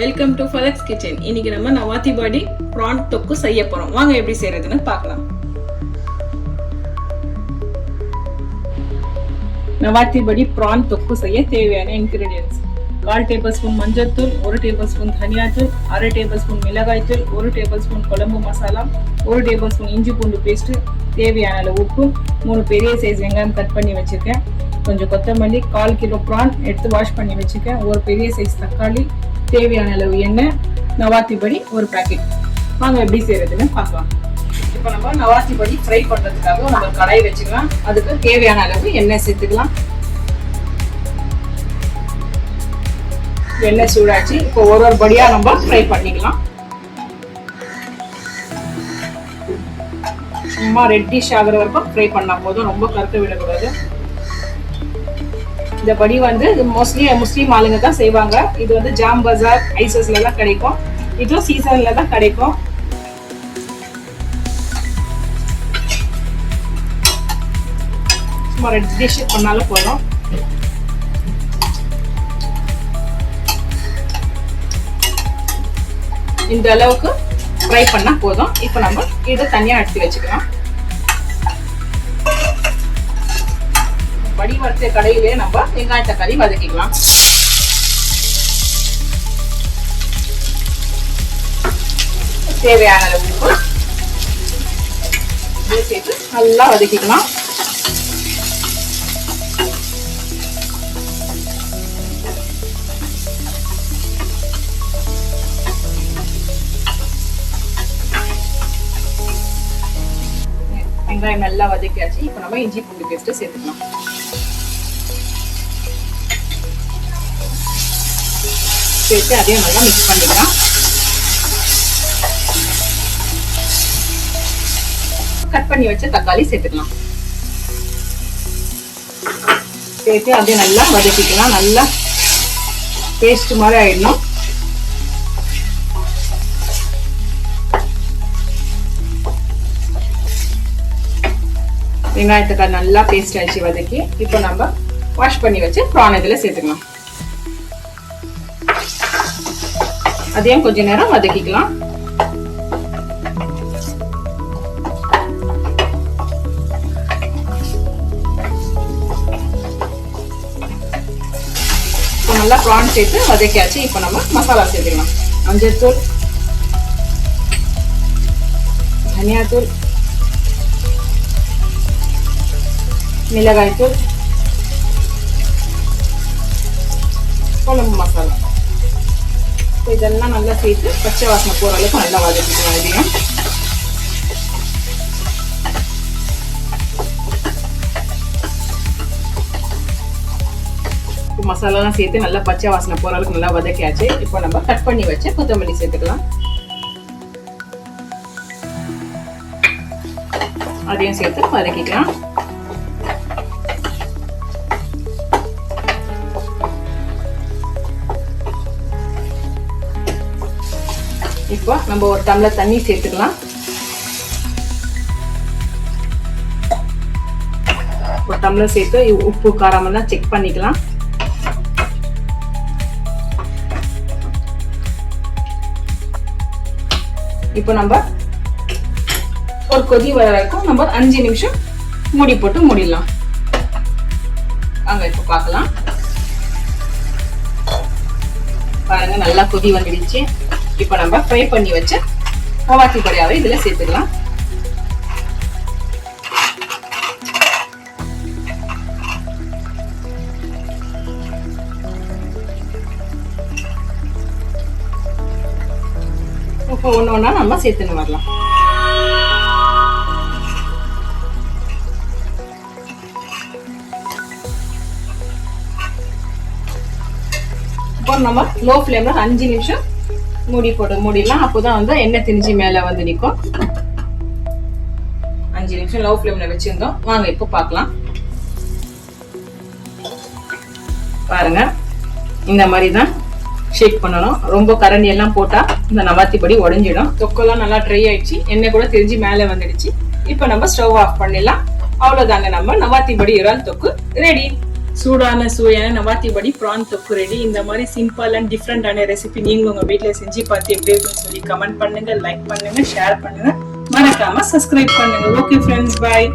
Welcome to ஃபலக்ஸ் kitchen இன்னைக்கு நம்ம நவாத்தி பாடி PRAN தொக்கு செய்ய போறோம். வாங்க எப்படி செய்யறதுன்னு பார்க்கலாம். நவாத்தி படி ப்ரான் தொக்கு செய்ய தேவையான இன்கிரீடியன்ஸ் கால் டேபிள் ஸ்பூன் மஞ்சள்தூள் ஒரு டேபிள் ஸ்பூன் தனியாத்தூள் அரை டேபிள் ஸ்பூன் மிளகாய்த்தூள் ஒரு டேபிள் ஸ்பூன் குழம்பு மசாலா ஒரு டேபிள் ஸ்பூன் இஞ்சி பூண்டு பேஸ்ட் தேவையான அளவு உப்பு மூணு பெரிய சைஸ் வெங்காயம் கட் பண்ணி வச்சிருக்கேன். கொஞ்சம் கொத்தமல்லி கால் கிலோ ப்ரான் எடுத்து வாஷ் பண்ணி வச்சிருக்கேன். ஒரு பெரிய சைஸ் தக்காளி தேவையான அளவு எண்ணெய் நவாத்தி படி ஒரு பேக்கெட் வாங்க எப்படி செய்யறதுன்னு பார்க்கலாம். இப்போ நம்ம நவாத்தி படி ஃப்ரை பண்ணுறதுக்காக நம்ம கடாய் வச்சுக்கலாம். அதுக்கு தேவையான அளவு எண்ணெய் சேர்த்துக்கலாம். எண்ணெய் சூடாச்சு. இப்போ ஒரு ஒரு படியா நம்ம ஃப்ரை பண்ணிக்கலாம். சும்மா ரெட்டிஷ் ஆகிற வரைக்கும் ஃப்ரை பண்ணா போதும். ரொம்ப கருத்து விடக்கூடாது. இந்த படி வந்து மோஸ்ட்லி முஸ்லீம் ஆளுங்க தான் செய்வாங்க. இது வந்து ஜாம் பஜார் ஐசஸ்ல தான் கிடைக்கும். இதுவும் சீசன்ல தான் கிடைக்கும். சும்மா ரெட் டிஷ் பண்ணாலும் போதும். இந்த அளவுக்கு ஃப்ரை பண்ணால் போதும். இப்போ நம்ம இதை தனியாக எடுத்து வச்சுக்கலாம். வறுத்த கடையிலே நம்ம வெங்காய தக்காளி வதக்கிக்கலாம். தேவையான அளவு உப்பு. சேர்த்து நல்லா வதக்கிக்கலாம். வெங்காயம் நல்லா வதக்கியாச்சு. இப்போ நம்ம இஞ்சி பூண்டு பேஸ்ட்டு சேர்த்துக்கலாம். சேர்த்து அதே நல்லா மிக்ஸ் பண்ணிக்கலாம். கட் பண்ணி வச்ச தக்காளி சேர்த்துக்கலாம். சேர்த்து அப்படியே நல்லா வதக்கிக்கலாம். நல்லா பேஸ்ட் மாதிரி ஆயிடணும். வெங்காயத்துக்காய் நல்லா பேஸ்ட் ஆயிடுச்சு வதக்கி இப்போ நம்ம வாஷ் பண்ணி வச்சு ப்ரான் இதில் சேர்த்துக்கலாம். அதையும் கொஞ்ச நேரம் வதக்கிக்கலாம். இப்போ நல்லா ப்ரான் சேர்த்து வதக்கியாச்சு. இப்போ நம்ம மசாலா சேர்த்துக்கலாம். மஞ்சள்தூள் தனியாத்தூள் மிளகாய்த்தூள் குழம்பு மசாலா இதெல்லாம் நல்லா சேர்த்து பச்சை வாசனை போகிற அளவுக்கு நல்லா வதக்கிக்கலாம் இதையும் மசாலாலாம் சேர்த்து நல்லா பச்சை வாசனை போகிற அளவுக்கு நல்லா வதக்கியாச்சு. இப்போ நம்ம கட் பண்ணி வச்சு கொத்தமல்லி சேர்த்துக்கலாம். அதையும் சேர்த்து வதக்கிக்கலாம். இப்போ நம்ம ஒரு டம்ளர் தண்ணி சேர்த்துக்கலாம். ஒரு டம்ளர் சேர்த்து உப்பு காரமெல்லாம் செக் பண்ணிக்கலாம். இப்போ நம்ம ஒரு கொதி வர வரைக்கும் நம்ம அஞ்சு நிமிஷம் மூடி போட்டு மூடிடலாம். வாங்க இப்போ பார்க்கலாம். பாருங்க நல்லா கொதி வந்துடுச்சு. இப்போ நம்ம ஃப்ரை பண்ணி வச்ச கவாத்தி கடையாவை இதில் சேர்த்துக்கலாம். இப்போ ஒன்று ஒன்றா நம்ம சேர்த்துன்னு வரலாம். இப்போ நம்ம லோ ஃப்ளேமில் அஞ்சு நிமிஷம் மூடி போடு மூடிடலாம். அப்போதான் வந்து எண்ணெய் திணிஞ்சு மேலே வந்து நிற்கும் அஞ்சு நிமிஷம் லோ ஃப்ளேமில் வச்சுருந்தோம். வாங்க இப்போ பார்க்கலாம். பாருங்க. இந்த மாதிரி தான் ஷேக் பண்ணணும். ரொம்ப கரண்டி எல்லாம் போட்டால் இந்த நவாத்தி படி உடஞ்சிடும். தொக்கெல்லாம் நல்லா ட்ரை ஆயிடுச்சு. எண்ணெய் கூட தெரிஞ்சு மேலே வந்துடுச்சு. இப்போ நம்ம ஸ்டவ் ஆஃப் பண்ணிடலாம். அவ்வளோதாங்க நம்ம நவாத்தி படி இறால் தொக்கு ரெடி சூடான சுவையான நவாத்திபடி ப்ரான் தொக்கு ரெடி இந்த மாதிரி சிம்பிள் அண்ட் டிஃப்ரெண்டான ரெசிபி நீங்களும் உங்க வீட்டில் செஞ்சு பார்த்து எப்படி இருக்குன்னு சொல்லி கமெண்ட் பண்ணுங்க லைக் பண்ணுங்க ஷேர் பண்ணுங்க. மறக்காம சப்ஸ்கிரைப் பண்ணுங்க. Okay friends bye